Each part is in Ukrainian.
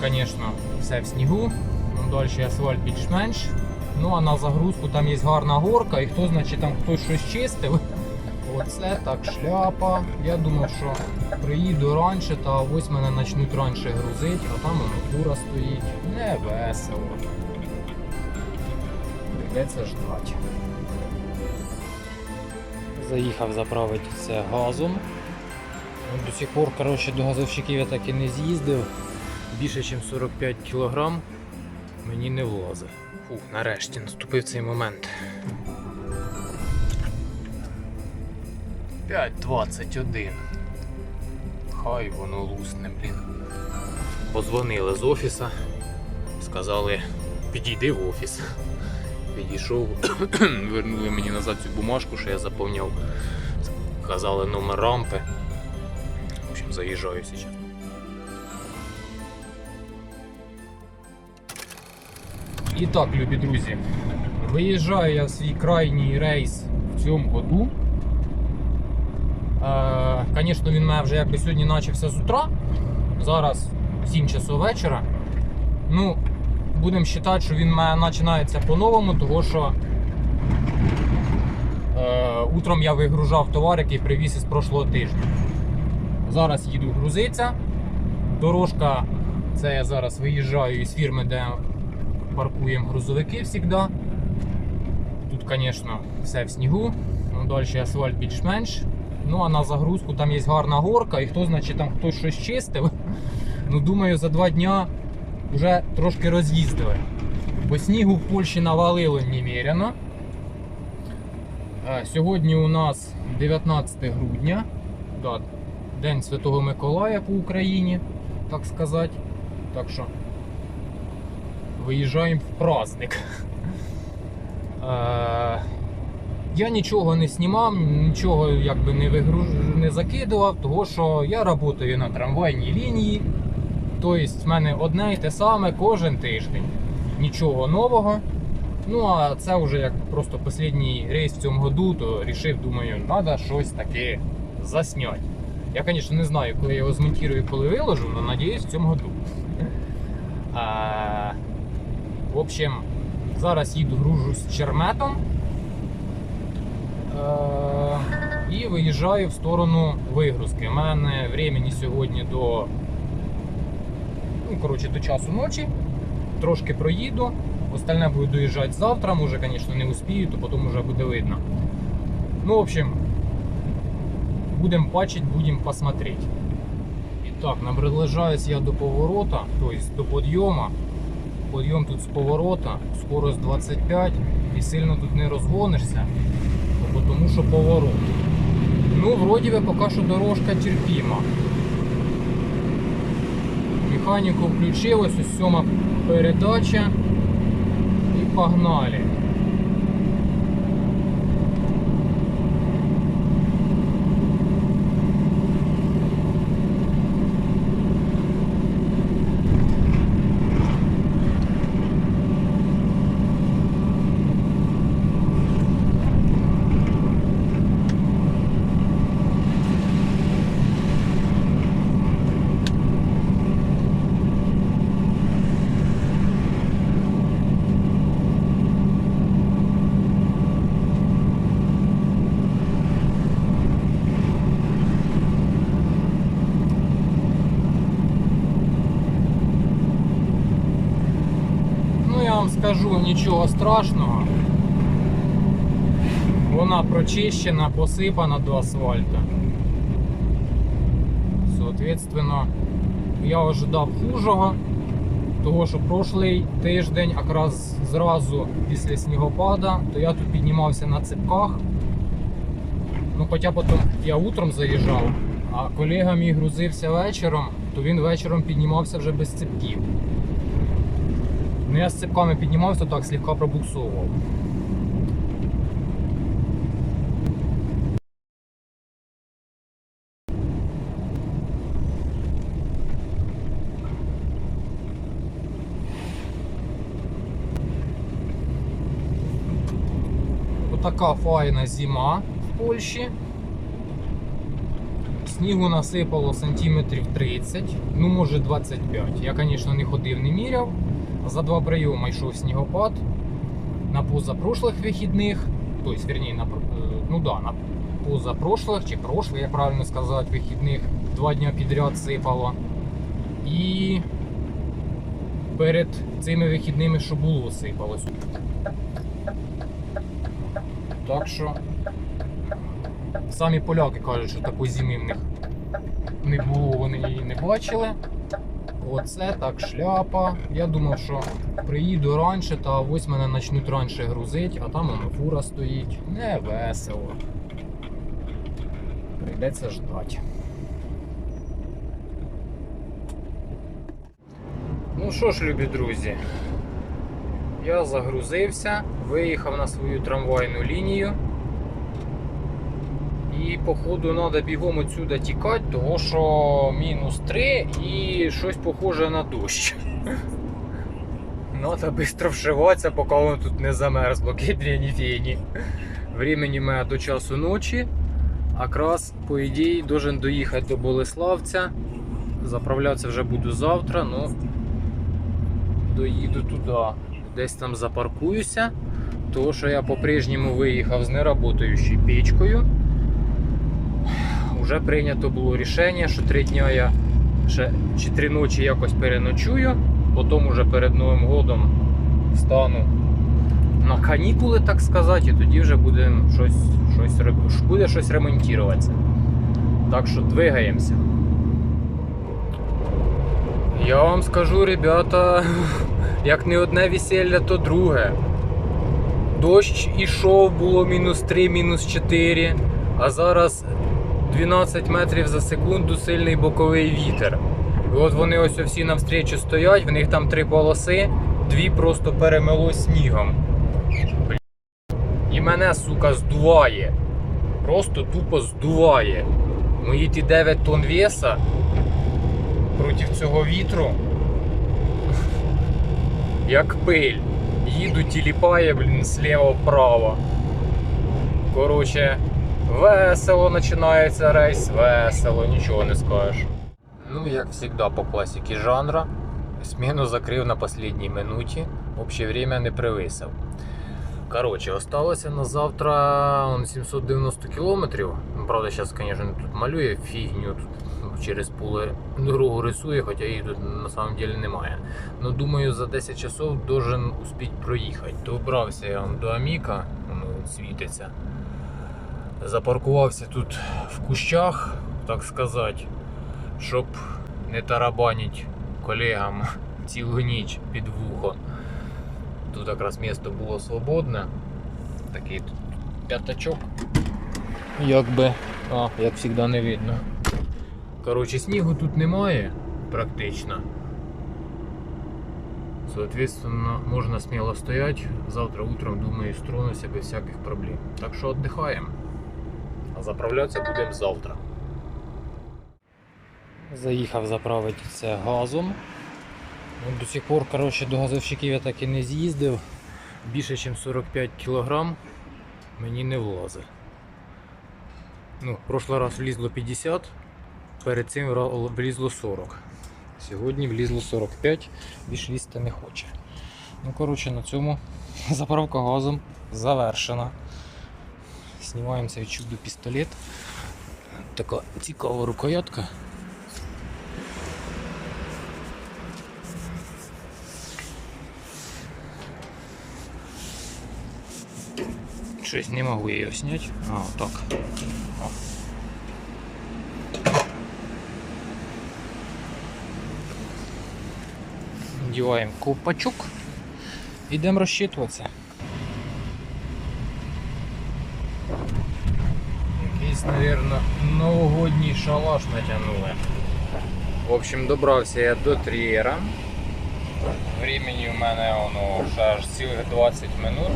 звісно, все в снігу. Далі асфальт більш-менш. Ну а на загрузку там є гарна горка, і хто значить там хтось щось чистив. Оце так шляпа. Я думав, що приїду раніше, та ось мене почнуть раніше грузити, а там воно стоїть. Не весело. Прийдеться ждати. Заїхав заправити це газом. До сих пор коротше, до газовщиків я так і не з'їздив. Більше ніж 45 кг мені не влазить. Фух, нарешті наступив цей момент. 5.21. Хай воно лусне, блін. Позвонили з офіса, сказали, підійди в офіс. Підійшов, вернули мені назад цю бумажку, що я заповняв. Казали номер рампи. В общем, заїжджаю зараз. І так, любі друзі, виїжджаю я в свій крайній рейс в цьому году. Звісно, він має вже якби сьогодні почався з утра. Зараз 7 часов вечора. Ну, будемо вважати, що він має починається по-новому, тому що е, утром я вигружав товар, який привіз із прошлого тижня. Зараз їду грузитися. Дорожка, це я зараз виїжджаю із фірми, де паркуємо грузовики завжди. Тут, звісно, все в снігу. Ну, Далі асфальт більш-менш. Ну а на загрузку там є гарна горка, і хто значить там хтось щось чистив. Ну, думаю, за два дня вже трошки роз'їздили. Бо снігу в Польщі навалило немерено. Е, Сьогодні у нас 19 грудня, да, День Святого Миколая по Україні, так сказати. Так що виїжджаємо в праздник. Е, Я нічого не знімав, нічого якби не вигруж... не закидував, тому що я працюю на трамвайній лінії. Тобто в мене одне і те саме кожен тиждень. Нічого нового. Ну а це вже як просто останній рейс в цьому году, то вирішив, думаю, треба щось таке засняти. Я, звісно, не знаю, коли я його змонтую і коли виложу, але надіюсь в цьому году. В общем, зараз їду гружусь з черметом. Е, і виїжджаю в сторону вигрузки. У мене времени сьогодні до, ну, коротше, до часу ночі. Трошки проїду. Остальне буду доїжджати завтра. Може, звісно, не успію, то потім вже буде видно. Ну, в общем, будемо бачити, будемо посмотреть. І так, наближаюсь я до поворота, тобто до підйому. Підйом тут з поворота, скорость 25 і сильно тут не розгонишся, тому що поворот. Ну, вроді би поки що дорожка терпіма. Механіку включилось, ось сьома передача і погнали. Ну, я вам скажу нічого страшного. Вона прочищена, посипана до асфальту. Соответственно, я ожидав хужого, того що прошлий тиждень, якраз зразу після снігопада, то я тут піднімався на цепках. Ну, хоча потім я утром заїжджав, а колега мій грузився вечором, то він вечором піднімався вже без цепків. Ну я з цепками піднімався, так слегка пробуксовував. Отака файна зима в Польщі. снігу насипало сантиметрів 30, ну може 25. Я, звісно, не ходив, не міряв. За два прийоми йшов снігопад. На позапрошлих вихідних, тобто, вірні, на, е, ну да, на позапрошлих чи прошлих, як правильно сказати, вихідних два дня підряд сипало. І перед цими вихідними, що було, сипалось. Так що самі поляки кажуть, що такої зими в них не було, вони її не бачили. Оце так шляпа. Я думав, що приїду раніше, та ось мене почнуть раніше грузити, а там воно фура стоїть. Не весело. Прийдеться ждати. Ну що ж, любі друзі, я загрузився, виїхав на свою трамвайну лінію. І походу треба бігом отсюда тікати, тому що мінус 3 і щось похоже на дощ. Треба швидко вшиватися, поки воно тут не замерзло, кидряні фені. Времени мене до часу ночі. Якраз, по ідеї, должен доїхати до Болеславця. Заправлятися вже буду завтра, ну доїду туди. Десь там запаркуюся. Тому що я по-прежньому виїхав з неработаючою печкою. Уже прийнято було рішення, що три дня я ще чи три ночі якось переночую, потім уже перед Новим годом стану на канікули, так сказати, і тоді вже буде щось, щось, буде щось ремонтуватися. Так що двигаємося. Я вам скажу, ребята, як не одне весілля, то друге. Дощ ішов, було мінус 3, мінус 4, а зараз 12 метрів за секунду сильний боковий вітер. І от вони ось всі навстрічу стоять, в них там три полоси, дві просто перемело снігом. І мене, сука, здуває. Просто тупо здуває. Мої ті 9 тонн веса проти цього вітру. Як пиль. Їду, тіліпає, блін, слева вправо. Коротше, весело починається рейс, весело, нічого не скажеш. Ну, як завжди, по класіки жанра. Смену закрив на останній минуті. Общее время не превисив. Коротше, осталося на завтра 790 кілометрів. Правда, зараз, звісно, тут малює фігню, тут через поле дорогу рисує, хоча її тут на самом деле немає. Ну, думаю, за 10 часов должен успіть проїхати. Добрався я до Аміка, воно світиться. Запаркувався тут в кущах, так сказати, щоб не тарабанить колегам цілу ніч під вухо. Тут якраз місто було свободне. Такий тут п'ятачок. Якби, а, як завжди не видно. Коротше, снігу тут немає практично. Соответственно, можно смело стоять. Завтра утром, думаю, стронуся без всяких проблем. Так що віддихаємо. Заправлятися будемо завтра. Заїхав заправитися газом. Ну, До сих пор коротше, до газовщиків я так і не з'їздив. Більше, ніж 45 кг мені не влазить. Ну, прошлий раз влізло 50, перед цим влізло 40. Сьогодні влізло 45, більше лізти не хоче. Ну, коротше, на цьому заправка газом завершена. Знімаємося від чуду пістолет. Така цікава рукоятка. Щось не можу її зняти. А, отак. О. Надіваємо ковпачок. Йдемо розчитуватися. Якийсь, мабуть, новогодній шалаш натягнули. В общем, добрався я до Трієра. Времени у мене воно ще аж цілих 20 минут.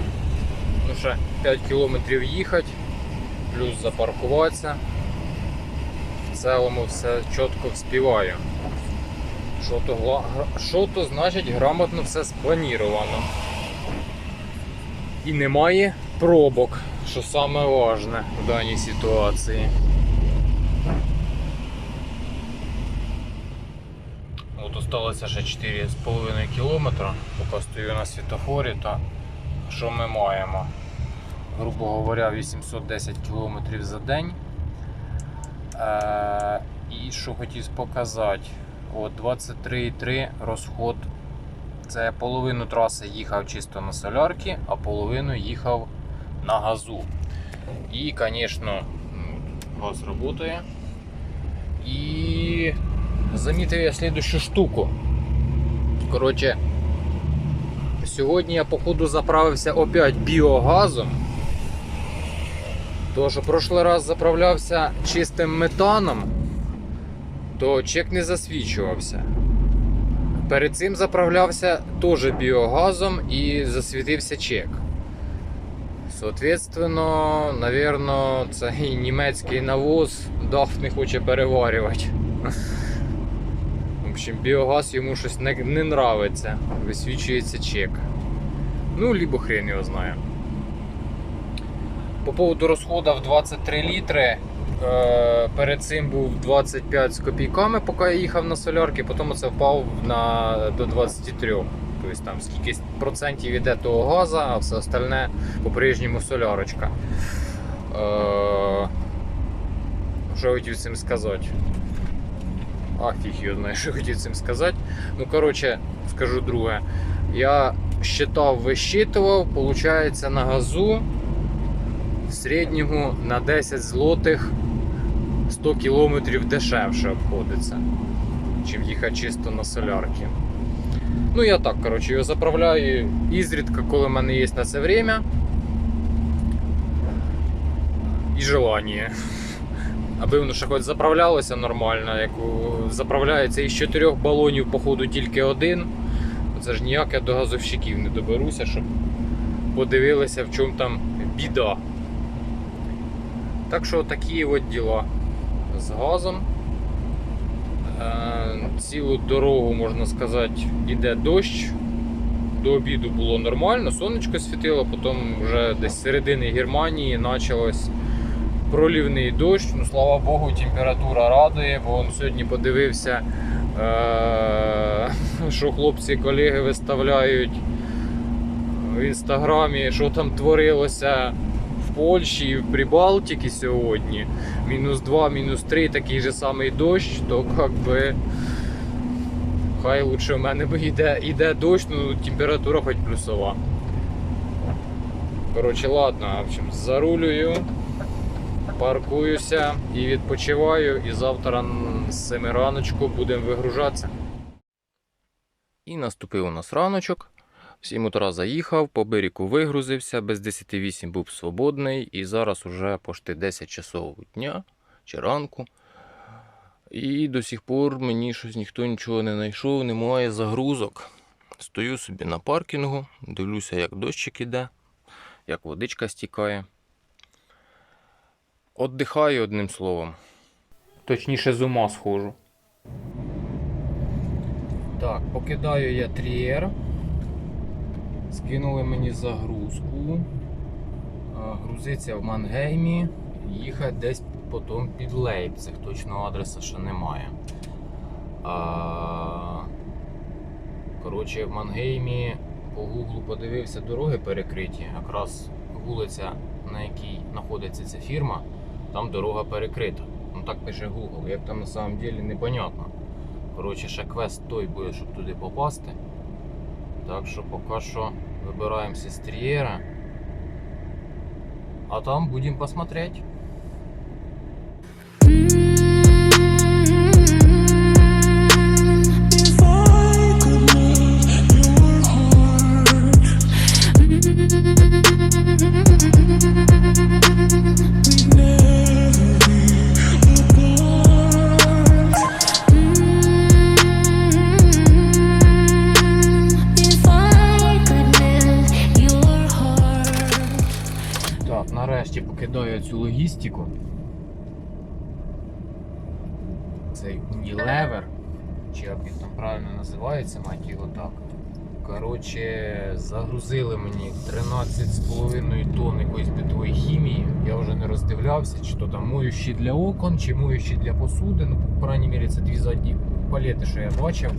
Ну ще 5 кілометрів їхати, плюс запаркуватися. В цілому все чітко вспіваю. Що то, що то значить грамотно все спланіровано. І немає пробок, що саме важне в даній ситуації. От осталося ще 4,5 кілометра, поки стою на світофорі, та що ми маємо? Грубо говоря, 810 кілометрів за день. Е, і що хотів показати, 23,3 розход. Це половину траси їхав чисто на солярки, а половину їхав на газу. І, звісно, газ працює. І замітив я слідущу штуку. Коротше, сьогодні я, походу, заправився опять біогазом. Тому що прошлий раз заправлявся чистим метаном, то чек не засвічувався. Перед цим заправлявся теж біогазом і засвітився чек. Соответственно, наверно, цей німецький навоз дах не хоче переварювати. В общем, біогаз йому щось не, не нравиться. Висвічується чек. Ну, либо хрен його знає. По поводу розходу в 23 літри. е, Перед цим був 25 з копійками, поки я їхав на солярки, потім це впав на, до 23. Тобто там скільки процентів іде того газа, а все остальне по-прежньому солярочка. Е, Що хотів цим сказати? А, фіг його знає, що хотів цим сказати. Ну, коротше, скажу друге. Я считав, висчитував, виходить на газу в середньому на 10 злотих 100 кілометрів дешевше обходиться, чим їхати чисто на солярки. Ну, я так, коротше, його заправляю ізрідка, коли в мене є на це время. І желання. Аби воно ще хоч заправлялося нормально, як заправляється із чотирьох балонів, походу, тільки один. Це ж ніяк я до газовщиків не доберуся, щоб подивилися, в чому там біда. Так що такі от діла з газом. Е, Цілу дорогу, можна сказати, іде дощ. До обіду було нормально, сонечко світило, потім вже десь з середини Германії почалось пролівний дощ. Ну, слава Богу, температура радує, бо он сьогодні подивився, е, що хлопці колеги виставляють в інстаграмі, що там творилося Польщі і в Прибалтиці сьогодні. Мінус 2, мінус 3, такий же самий дощ, то как би. Хай лучше в мене йде, йде дощ, ну температура хоч плюсова. Коротше, ладно, в общем, зарулюю, паркуюся і відпочиваю, і завтра з 7 раночку будемо вигружатися. І наступив у нас раночок. В 7 утра заїхав, по берегу вигрузився, без 10.08 був свободний, і зараз уже пошти 10 часов дня чи ранку. І до сих пор мені щось ніхто нічого не знайшов, немає загрузок. Стою собі на паркінгу, дивлюся, як дощик іде, як водичка стікає. Отдихаю одним словом. Точніше, з ума схожу. Так, покидаю я трієр. Скинули мені загрузку. Грузиться в Мангеймі. Їхати десь потім під Лейпциг. Точного адреса ще немає. А... Коротше, в Мангеймі по гуглу подивився дороги перекриті. Якраз вулиця, на якій знаходиться ця фірма, там дорога перекрита. Ну так пише Google. Як там на самом деле непонятно. Коротше, ще квест той буде, щоб туди попасти. Так що поки що вибираємося з Трієра. А там будемо посмотреть. Цю. Цей Unilever, чи як він там правильно називається, мать його так. Коротше, загрузили мені 13,5 тонн якоїсь битової хімії. Я вже не роздивлявся, чи то там моющі для окон, чи моющі для посуди. Ну, по крайній мірі, це дві задні палети, що я бачив.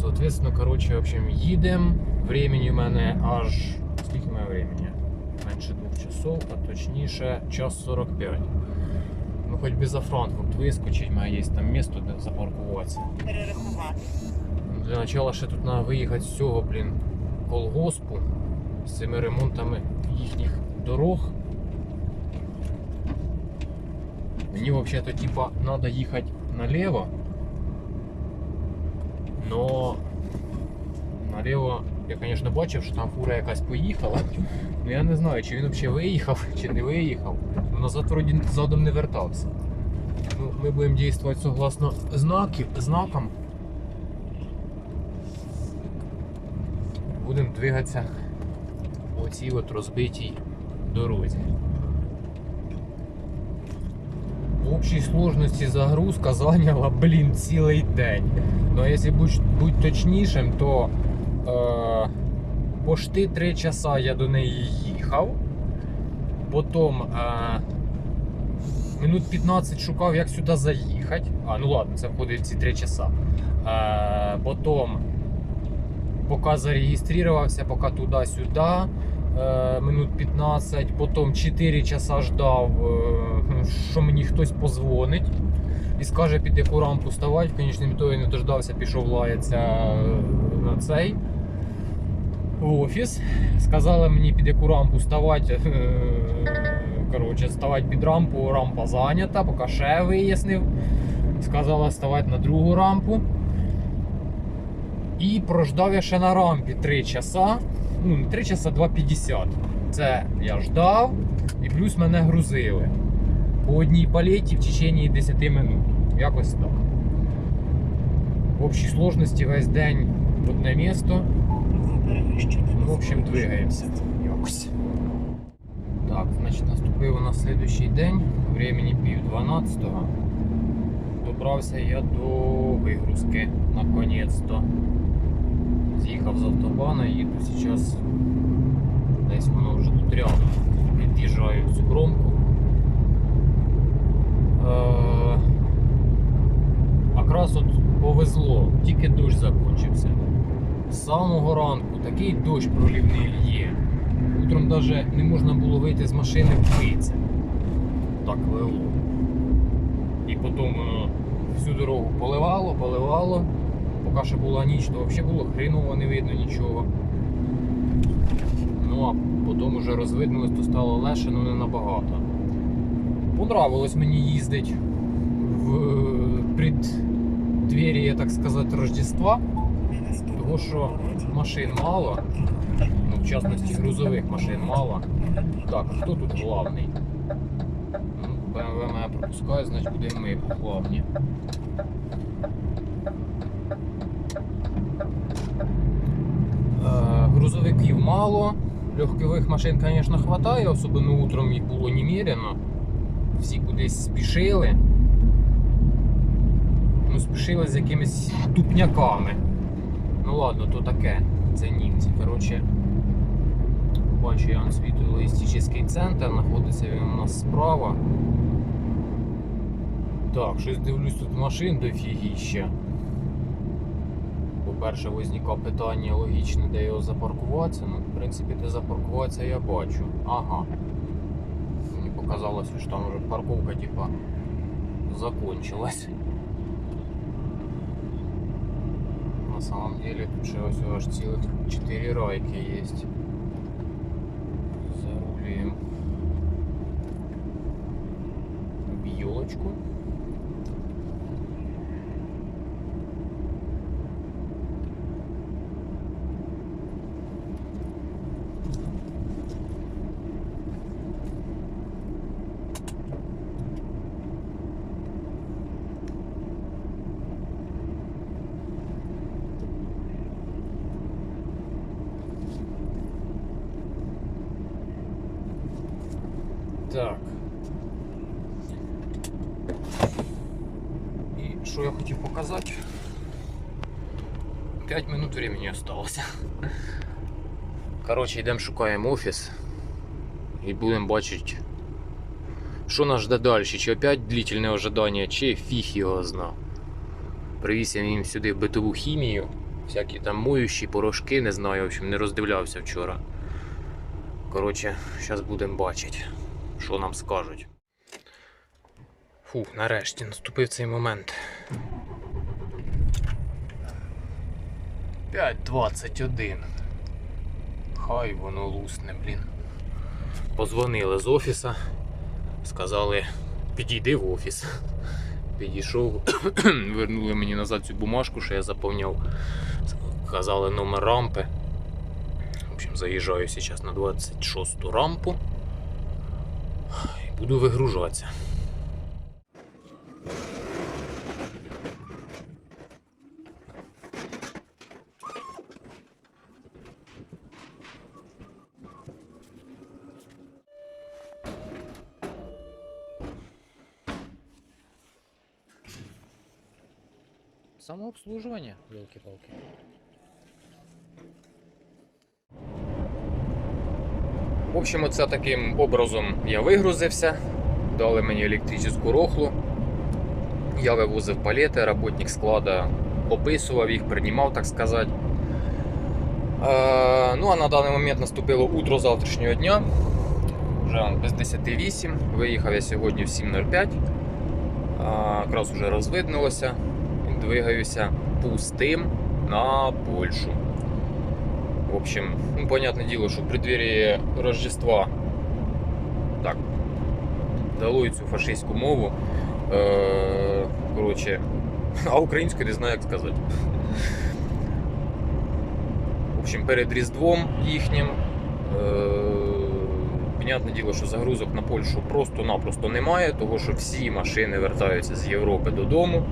Соответственно, короче, в общем, їдемо. Времени в мене аж. Скільки в мене времени? Менше двох часов, а точніше час 45. Ну, хоч би за Франкфурт вискочить, має є там місто, де запаркуватися. перерахувати. Для начала ще тут треба виїхати з цього, блін, колгоспу з цими ремонтами їхніх дорог. Мені взагалі-то типа треба їхати наліво. Но наліво я, звісно, бачив, що там фура якась поїхала. Ну я не знаю, чи він взагалі виїхав, чи не виїхав. Ну, Назад вроді задом не вертався. Ну, ми будемо діяти согласно знаків, знакам. Будемо двигатися по цій от розбитій дорозі. В общій сложності загрузка зайняла, блін, цілий день. Ну, а якщо будь точнішим, то пошти 3 часа я до неї їхав. Потім е, минут 15 шукав, як сюди заїхати. А, ну ладно, це входить в ці 3 часа. Е, потім поки зареєструвався, поки туди-сюди. е, Минут 15, потім 4 часа ждав, е, що мені хтось позвонить і скаже, під яку рампу ставати. В конечному ітогі не дождався, пішов лаятися е, на цей в офіс. Сказали мені під яку рампу ставати. е, Коротше, ставати під рампу, рампа зайнята, поки ще вияснив. Сказала ставати на другу рампу. І прождав я ще на рампі 3 часа. Ну, не 3 часа, 2,50. Це я ждав, і плюс мене грузили. По одній палеті в течение 10 минут. Якось так. В общій сложності весь день в одне місто. Ну, в общем, двигаємося. Якось. Так, значить, наступив у нас следующий день. Времени пів 12-го. Добрався я до вигрузки наконець-то. З'їхав з автобана, їду зараз десь воно вже тут рядом. Під'їжджаю в цю кромку. Е, Якраз от повезло, тільки дощ закінчився. З самого ранку такий дощ проливний лє. Утром навіть не можна було вийти з машини вмитися. Так лило. І потім воно всю дорогу поливало, поливало. Поки ще була ніч, то взагалі було хреново, не видно нічого. Ну а потім вже розвиднулось, то стало легше, але не набагато. Понравилось мені їздити в преддверие, так сказати, Рождества. Того, що машин мало, ну, в частності грузових машин мало. Так, хто тут главний? Ну, BMW мене пропускає, значить будемо ми главні. Е, грузовиків мало, легкових машин, звісно, вистачає, особливо утром їх було немерено. Всі кудись спішили. Ну, спішили з якимись тупняками. Ну ладно, то таке. Це німці. Коротше, бачу я вам свій тут логістичний центр, знаходиться він у нас справа. Так, щось дивлюсь тут машин дофігіща. По-перше, возникла питання логічне, де його запаркуватися. Ну, в принципі, де запаркуватися я бачу. Ага. Мені показалося, що там вже парковка, типа, закончилась. На самом деле тут ще ось аж цілих 4 райки є. Зарулюємо в елочку. Так. І що я хотів показати? 5 минут времени осталося. Коротше, йдемо шукаємо офіс і будемо бачити, Що нас жде далі? Чи опять длительне ожидання, чи фіг його зна. Привіз я їм сюди битову хімію, всякі там моющі порошки, не знаю, в общем, не роздивлявся вчора. Коротше, зараз будемо бачити, що нам скажуть. Фу, нарешті наступив цей момент. 5.21. Хай воно лусне, блін. Позвонили з офіса, сказали, підійди в офіс. Підійшов, вернули мені назад цю бумажку, що я заповняв. Казали номер рампи. В общем, заїжджаю зараз на 26 рампу буду вигружатися. Самообслуживание, елки-палки. В общем, оце таким образом я вигрузився. Дали мені електричну рохлу. Я вивозив палети, работник склада описував їх, приймав, так сказати. Е, ну а на даний момент наступило утро завтрашнього дня. Вже без 10.08. Виїхав я сьогодні в 7.05. Е, якраз вже розвиднулося. Двигаюся пустим на Польщу. Общем, ну, понятное дело, що в преддверии Рождества так, долой цю фашистську мову. Е, коротше, а українською не знаю, як сказати. В общем, перед Різдвом їхнім. Е, понятне діло, що загрузок на Польщу просто-напросто немає, тому що всі машини вертаються з Європи додому.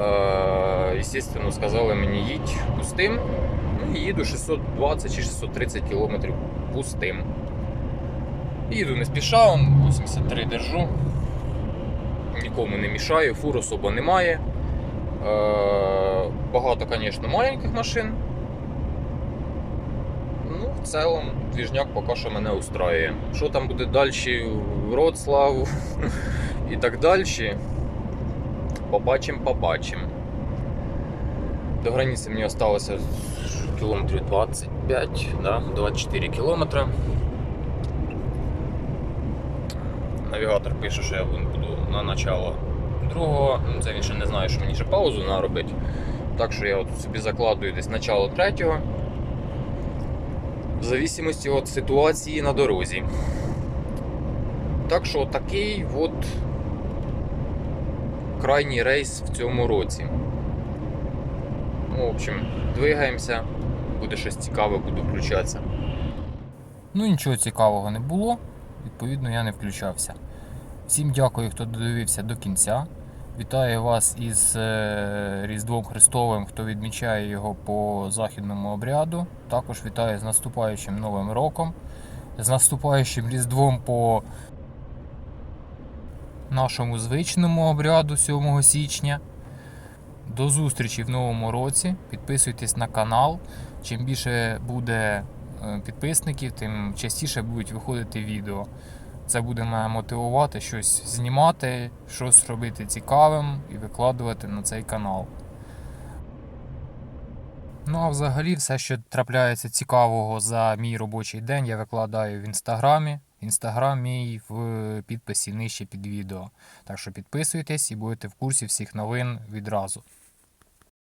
Е, Естественно, сказали мені їдь пустим. І їду 620 чи 630 кілометрів пустим. Їду не спіша, 83 держу. Нікому не мішаю, фур особо немає. Е, багато, звісно, маленьких машин. Ну, в цілому, двіжняк поки що мене устраює. Що там буде далі, Вроцлав і так далі. Побачимо, побачимо. До границі мені залишилося кілометрів 25, да, 24 кілометри. Навігатор пише, що я буду на начало другого. Ну, Це він ще не знає, що мені ще паузу треба робити. Так що я от собі закладую десь начало третього. В зависимості від ситуації на дорозі. Так що такий от крайній рейс в цьому році. Ну, в общем, двигаємося, буде щось цікаве, буду включатися. Ну нічого цікавого не було, відповідно, я не включався. Всім дякую, хто додивився до кінця. Вітаю вас із е, Різдвом Христовим, хто відмічає його по західному обряду. Також вітаю з наступаючим Новим роком, з наступаючим Різдвом по нашому звичному обряду 7 січня. До зустрічі в новому році. Підписуйтесь на канал. Чим більше буде е, підписників, тим частіше будуть виходити відео. Це буде мене мотивувати щось знімати, щось робити цікавим і викладувати на цей канал. Ну а взагалі, все, що трапляється цікавого за мій робочий день, я викладаю в інстаграмі. Інстаграм мій в підписі нижче під відео. Так що підписуйтесь і будете в курсі всіх новин відразу.